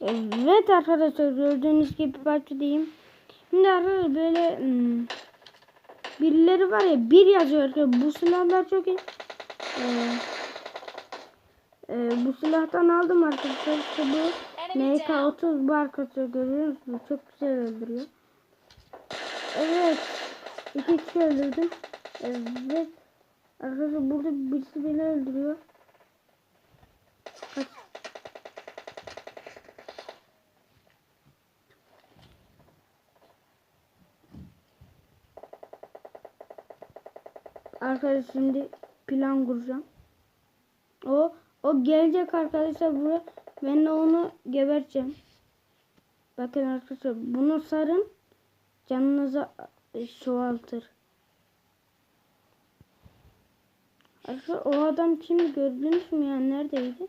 Evet arkadaşlar gördüğünüz gibi parça diyeyim. Şimdi arkadaşlar böyle hmm, birileri var ya bir yazıyor. arkadaşlar. Bu silahlar çok iyi. Ee, e, bu silahtan aldım arkadaşlar. İşte bu MK30 bu arkadaşlar görüyor musunuz? Çok güzel öldürüyor. Evet. İki kişi öldürdüm. Evet. Arkadaşlar burada birisi beni öldürüyor. Arkadaşlar şimdi plan kuracağım. O o gelecek arkadaşlar buraya. Ben de onu geberteceğim. Bakın arkadaşlar bunu sarın. Canınıza e, çoğaltır. Arkadaşlar o adam kim gördünüz mü ya neredeydi?